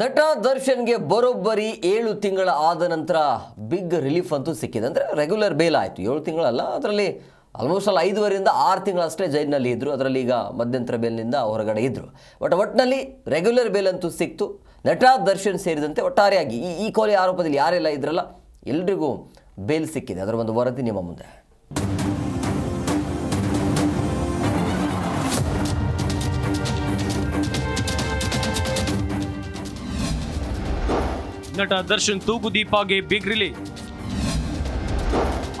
ನಟ ದರ್ಶನ್ಗೆ ಬರೋಬ್ಬರಿ ಏಳು ತಿಂಗಳ ಆದ ನಂತರ ಬಿಗ್ ರಿಲೀಫ್ ಅಂತೂ ಸಿಕ್ಕಿದೆ. ಅಂದರೆ ರೆಗ್ಯುಲರ್ ಬೇಲ್ ಆಯಿತು. ಏಳು ತಿಂಗಳಲ್ಲ, ಅದರಲ್ಲಿ ಆಲ್ಮೋಸ್ಟ್ ಅಲ್ಲಿ ಐದುವರೆಯಿಂದ ಆರು ತಿಂಗಳಷ್ಟೇ ಜೈಲಿನಲ್ಲಿ ಇದ್ದರು ಅದರಲ್ಲಿ ಈಗ ಮಧ್ಯಂತರ ಬೇಲ್ನಿಂದ ಹೊರಗಡೆ ಇದ್ದರು ಬಟ್ ಒಟ್ಟಿನಲ್ಲಿ ರೆಗ್ಯುಲರ್ ಬೇಲ್ ಅಂತೂ ಸಿಕ್ತು. ನಟ ದರ್ಶನ್ ಸೇರಿದಂತೆ ಒಟ್ಟಾರೆಯಾಗಿ ಈ ಈ ಕೊಲೆ ಆರೋಪದಲ್ಲಿ ಯಾರೆಲ್ಲ ಇದ್ರಲ್ಲ, ಎಲ್ರಿಗೂ ಬೇಲ್ ಸಿಕ್ಕಿದೆ. ಅದರ ಒಂದು ವರದಿ ನಿಮ್ಮ ಮುಂದೆ. ನಟ ದರ್ಶನ್ ತೂಗುದೀಪಾಗೆ ಬಿಗ್ ರಿಲೀಸ್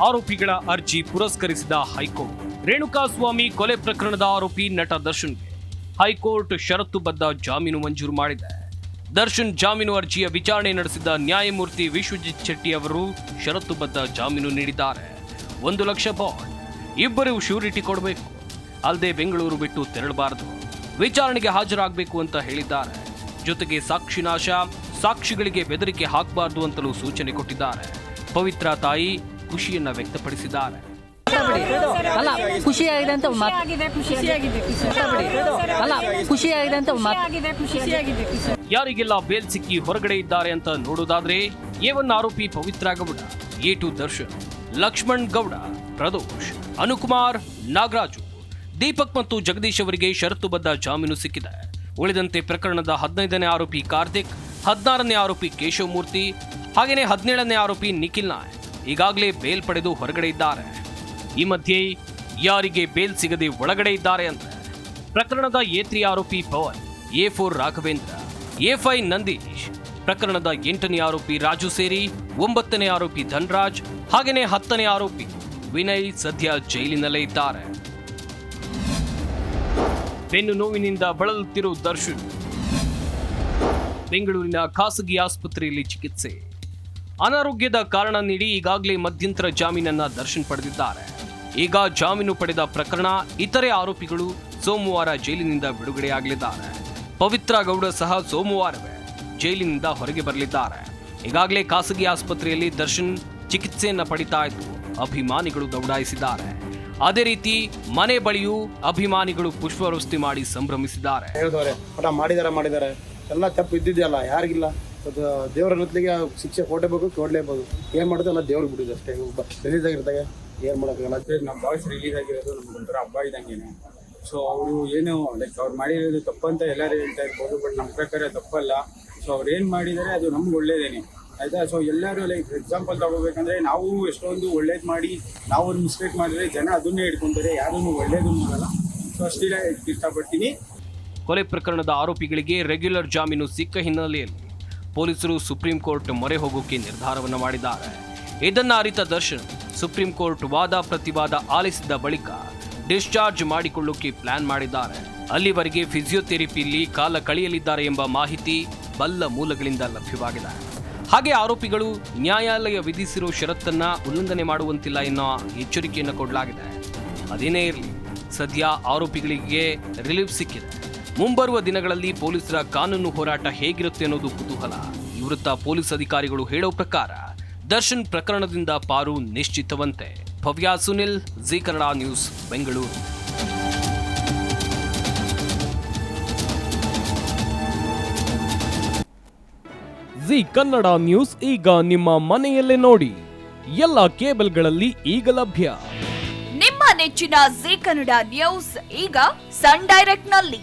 ಆರೋಪಿಗಳ ಅರ್ಜಿ ಪುರಸ್ಕರಿಸಿದ ಹೈಕೋರ್ಟ್. ರೇಣುಕಾಸ್ವಾಮಿ ಕೊಲೆ ಪ್ರಕರಣದ ಆರೋಪಿ ನಟ ದರ್ಶನ್ಗೆ. ಹೈಕೋರ್ಟ್ ಷರತ್ತುಬದ್ಧ ಜಾಮೀನು ಮಂಜೂರು ಮಾಡಿದೆ. ದರ್ಶನ್ ಜಾಮೀನು ಅರ್ಜಿಯ ವಿಚಾರಣೆ ನಡೆಸಿದ ನ್ಯಾಯಮೂರ್ತಿ ವಿಶ್ವಜಿತ್ ಶೆಟ್ಟಿ ಅವರು ಷರತ್ತುಬದ್ಧ ಜಾಮೀನು ನೀಡಿದ್ದಾರೆ. ಒಂದು ಲಕ್ಷ ಬಾಂಡ್. ಇಬ್ಬರು ಶ್ಯೂರಿಟಿ ಕೊಡಬೇಕು ಅಲ್ಲದೆ ಬೆಂಗಳೂರು ಬಿಟ್ಟು ತೆರಳಬಾರದು. ವಿಚಾರಣೆಗೆ ಹಾಜರಾಗಬೇಕು ಅಂತ ಹೇಳಿದ್ದಾರೆ. ಜೊತೆಗೆ ಸಾಕ್ಷಿನಾಶ ಸಾಕ್ಷಿಗಳಿಗೆ ಬೆದರಿಕೆ ಹಾಕಬಾರದು ಅಂತಲೂ ಸೂಚನೆ ಕೊಟ್ಟಿದ್ದಾರೆ. ಪವಿತ್ರ ತಾಯಿ ಖುಷಿಯನ್ನ ವ್ಯಕ್ತಪಡಿಸಿದ್ದಾರೆ. ಅಲ್ಲ ಖುಷಿಯಾಗಿದೆ ಅಂತ ಖುಷಿಯಾಗಿದೆ ಖುಷಿಯಾಗಿದೆ ಖುಷಿಯಾಗಿದೆ. ಅಲ್ಲ ಖುಷಿಯಾಗಿದೆ ಅಂತ ಯಾರಿಗೆಲ್ಲ ಬೇಲ್ ಸಿಕ್ಕಿ ಹೊರಗಡೆ ಇದ್ದಾರೆ ಅಂತ ನೋಡೋದಾದ್ರೆ ಏವನ್ ಒನ್ ಆರೋಪಿ ಪವಿತ್ರ ಗೌಡ ಎ ಟು ದರ್ಶನ್ ಲಕ್ಷ್ಮಣ್ ಗೌಡ ಪ್ರದೋಷ್ ಅನುಕುಮಾರ್ ನಾಗರಾಜು ದೀಪಕ್ ಮತ್ತು ಜಗದೀಶ್ ಅವರಿಗೆ ಷರತ್ತುಬದ್ಧ ಜಾಮೀನು ಸಿಕ್ಕಿದೆ. ಉಳಿದಂತೆ ಪ್ರಕರಣದ ಹದಿನೈದನೇ ಆರೋಪಿ ಕಾರ್ತಿಕ್ ಹದಿನಾರನೇ ಆರೋಪಿ ಕೇಶವಮೂರ್ತಿ ಹಾಗೆಯೇ ಹದಿನೇಳನೇ ಆರೋಪಿ ನಿಖಿಲ್ ನಾಯಕ್. ಈಗಾಗಲೇ ಬೇಲ್ ಪಡೆದು ಹೊರಗಡೆ ಇದ್ದಾರೆ. ಈ ಮಧ್ಯೆ ಯಾರಿಗೆ ಬೇಲ್ ಸಿಗದೆ ಒಳಗಡೆ ಇದ್ದಾರೆ ಅಂತ ಪ್ರಕರಣದ ಎ ಆರೋಪಿ Pavan, A four Raghavendra, A five Nandish, ಪ್ರಕರಣದ ಎಂಟನೇ ಆರೋಪಿ ರಾಜು ಸೇರಿ, ಒಂಬತ್ತನೇ ಆರೋಪಿ ಧನ್ರಾಜ್ ಹಾಗೆಯೇ ಹತ್ತನೇ ಆರೋಪಿ ವಿನಯ್ ಸದ್ಯ ಜೈಲಿನಲ್ಲೇ ಇದ್ದಾರೆ. ಬೆನ್ನು ನೋವಿನಿಂದ ಬಳಲುತ್ತಿರುವ ದರ್ಶನ್ ಬೆಂಗಳೂರಿನ ಖಾಸಗಿ ಆಸ್ಪತ್ರೆಯಲ್ಲಿ ಚಿಕಿತ್ಸೆ. ಅನಾರೋಗ್ಯದ ಕಾರಣ ನೀಡಿ ಈಗಾಗಲೇ ಮಧ್ಯಂತರ ಜಾಮೀನನ್ನ ದರ್ಶನ್ ಪಡೆದಿದ್ದಾರೆ. ಈಗ ಜಾಮೀನು ಪಡೆದ ಪ್ರಕರಣ ಇತರೆ ಆರೋಪಿಗಳು ಸೋಮವಾರ ಜೈಲಿನಿಂದ ಬಿಡುಗಡೆಯಾಗಲಿದ್ದಾರೆ. ಪವಿತ್ರ ಗೌಡ ಸಹ ಸೋಮವಾರವೇ ಜೈಲಿನಿಂದ ಹೊರಗೆ ಬರಲಿದ್ದಾರೆ. ಈಗಾಗಲೇ ಖಾಸಗಿ ಆಸ್ಪತ್ರೆಯಲ್ಲಿ ದರ್ಶನ್ ಚಿಕಿತ್ಸೆಯನ್ನ ಪಡಿತಾ ಇದ್ದು ಅಭಿಮಾನಿಗಳು ದೌಡಾಯಿಸಿದ್ದಾರೆ. ಅದೇ ರೀತಿ ಮನೆ ಬಳಿಯೂ ಅಭಿಮಾನಿಗಳು ಪುಷ್ಪವೃಷ್ಟಿ ಮಾಡಿ ಸಂಭ್ರಮಿಸಿದ್ದಾರೆ. ಎಲ್ಲ ತಪ್ಪು ಇದ್ದಿದೆಯಲ್ಲ, ಯಾರಿಗಿಲ್ಲ. ಅದು ದೇವ್ರ ನತ್ಲಿಗೆ ಶಿಕ್ಷೆ ಕೊಡಬೇಕು ಕೊಡಲೇಬೋದು ಏನು ಮಾಡೋದು ಎಲ್ಲ ದೇವ್ರಿಗೆ ಬಿಡೋದು ಅಷ್ಟೇ. ರಿಲೀಸ್ ಆಗಿರ್ತಾಗ ಏನು ಮಾಡೋಕ್ಕಾಗಲ್ಲ. ಅದೇ ನಮ್ಮ ಬಾಯ್ಸ್ ರಿಲೀಸ್ ಆಗಿರೋದು ನಮ್ಗೆ ಒಂಥರ ಹಬ್ಬ ಇದ್ದಂಗೆ ಸೊ ಅವರು ಏನು ಲೈಕ್ ಅವ್ರು ಮಾಡಿರೋದು ತಪ್ಪಂತ ಎಲ್ಲರೂ ಹೇಳ್ತಾ ಇರ್ಬೋದು ಬಟ್ ನಮ್ಮ ಪ್ರಕಾರ ತಪ್ಪಲ್ಲ. ಸೊ ಅವ್ರು ಏನು ಮಾಡಿದರೆ, ಅದು ನಮ್ಗೆ ಒಳ್ಳೇದೇನೆ. ಆಯಿತಾ? ಸೊ ಎಲ್ಲರೂ ಲೈಕ್ ಎಕ್ಸಾಂಪಲ್ ತಗೋಬೇಕಂದ್ರೆ, ನಾವು ಎಷ್ಟೊಂದು ಒಳ್ಳೇದು ಮಾಡಿ ನಾವು ಒಂದು ಮಿಸ್ಟೇಕ್ ಮಾಡಿದ್ರೆ ಜನ ಅದನ್ನೇ ಹಿಡ್ಕೊಂತಾರೆ, ಯಾರನ್ನು ಒಳ್ಳೇದು ಮಾಡಲ್ಲ. ಸೊ ಅಷ್ಟಿಲ್ಲ, ಇಷ್ಟಪಡ್ತೀನಿ. ಕೊಲೆ ಪ್ರಕರಣದ ಆರೋಪಿಗಳಿಗೆ ರೆಗ್ಯುಲರ್ ಜಾಮೀನು ಸಿಕ್ಕ ಹಿನ್ನೆಲೆಯಲ್ಲಿ ಪೊಲೀಸರು ಸುಪ್ರೀಂ ಕೋರ್ಟ್ ಮೊರೆ ಹೋಗೋಕೆ ನಿರ್ಧಾರವನ್ನು ಮಾಡಿದ್ದಾರೆ. ಇದನ್ನು ಅರಿತ ದರ್ಶನ್ ಸುಪ್ರೀಂ ಕೋರ್ಟ್ ವಾದ ಪ್ರತಿವಾದ ಆಲಿಸಿದ ಬಳಿಕ ಡಿಸ್ಚಾರ್ಜ್ ಮಾಡಿಕೊಳ್ಳೋಕೆ ಪ್ಲಾನ್ ಮಾಡಿದ್ದಾರೆ. ಅಲ್ಲಿವರೆಗೆ ಫಿಸಿಯೋಥೆರಪಿಯಲ್ಲಿ ಕಾಲ ಕಳೆಯಲಿದ್ದಾರೆ ಎಂಬ ಮಾಹಿತಿ ಬಲ್ಲ ಮೂಲಗಳಿಂದ ಲಭ್ಯವಾಗಿದೆ. ಹಾಗೆ ಆರೋಪಿಗಳು ನ್ಯಾಯಾಲಯ ವಿಧಿಸಿರೋ ಷರತ್ತನ್ನ ಉಲ್ಲಂಘನೆ ಮಾಡುವಂತಿಲ್ಲ ಎನ್ನುವ ಎಚ್ಚರಿಕೆಯನ್ನು ಕೊಡಲಾಗಿದೆ. ಅದೇನೇ ಇರಲಿ, ಸದ್ಯ ಆರೋಪಿಗಳಿಗೆ ರಿಲೀಫ್ ಸಿಕ್ಕಿದೆ. ಮುಂಬರುವ ದಿನಗಳಲ್ಲಿ ಪೊಲೀಸರ ಕಾನೂನು ಹೋರಾಟ ಹೇಗಿರುತ್ತೆ ಅನ್ನೋದು ಕುತೂಹಲ. ನಿವೃತ್ತ ಪೊಲೀಸ್ ಅಧಿಕಾರಿಗಳು ಹೇಳೋ ಪ್ರಕಾರ ದರ್ಶನ್ ಪ್ರಕರಣದಿಂದ ಪಾರು ನಿಶ್ಚಿತವಂತೆ. Bhavya Sunil Zee Kannada news Bengaluru. Zee Kannada news ಈಗ ನಿಮ್ಮ ಮನೆಯಲ್ಲೇ ನೋಡಿ. ಎಲ್ಲ ಕೇಬಲ್ಗಳಲ್ಲಿ ಈಗ ಲಭ್ಯ. ನಿಮ್ಮ ನೆಚ್ಚಿನ ಜಿ ಕನ್ನಡ ನ್ಯೂಸ್ ಈಗ ಸನ್ ಡೈರೆಕ್ಟ್ನಲ್ಲಿ